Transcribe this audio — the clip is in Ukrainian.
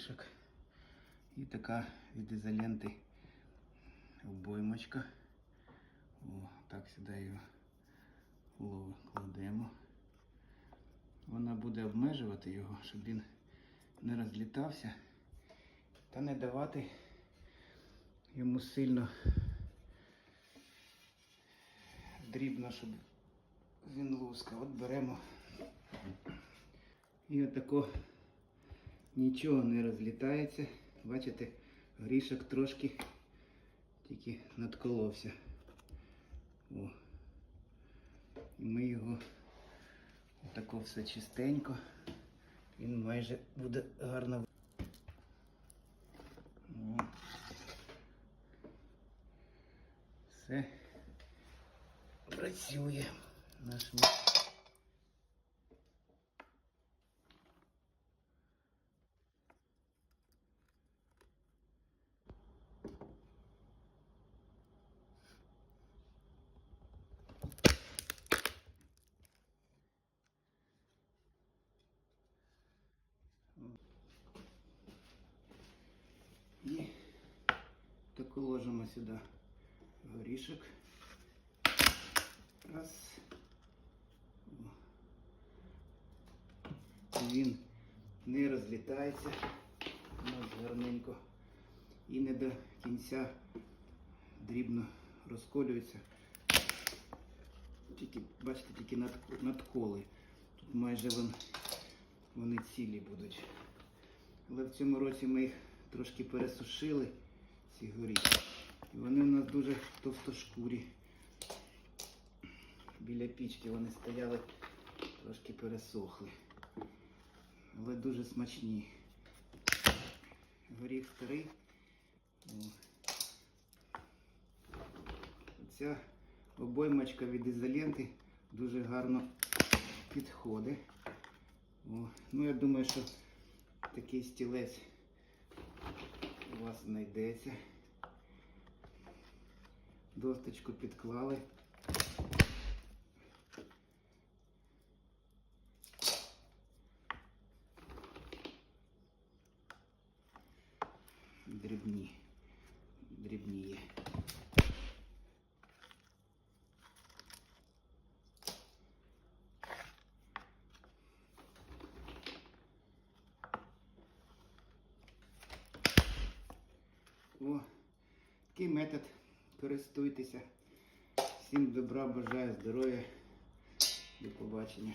горішок. І така від ізоленти обоймочка. О, так сюди його лови кладемо. Вона буде обмежувати його, щоб він не розлітався та не давати йому сильно дрібно, щоб він лускав. От беремо і отако нічого не розлітається. Бачите, горішок трошки тільки надколовся. О. І ми його отако все чистенько. Він майже буде гарно. О. Все працює наш мис- І таку ложимо сюди горішок. Раз. Він не розлітається у нас гарненько і не до кінця дрібно розколюється. Тільки, бачите, тільки над, надколи. Тут майже вон, вони цілі будуть. Але в цьому році ми їх трошки пересушили, ці горіхи. І вони у нас дуже товстошкурі. Біля пічки вони стояли, трошки пересохли. Але дуже смачні. Горіх старий. О. Ця обоймочка від ізоленти дуже гарно підходить. О. Ну, я думаю, що такий стілець вас знайдеться. Досточку підклали. Дрібні. Дрібніє. О, такий метод. Користуйтеся. Всім добра, бажаю здоров'я. До побачення.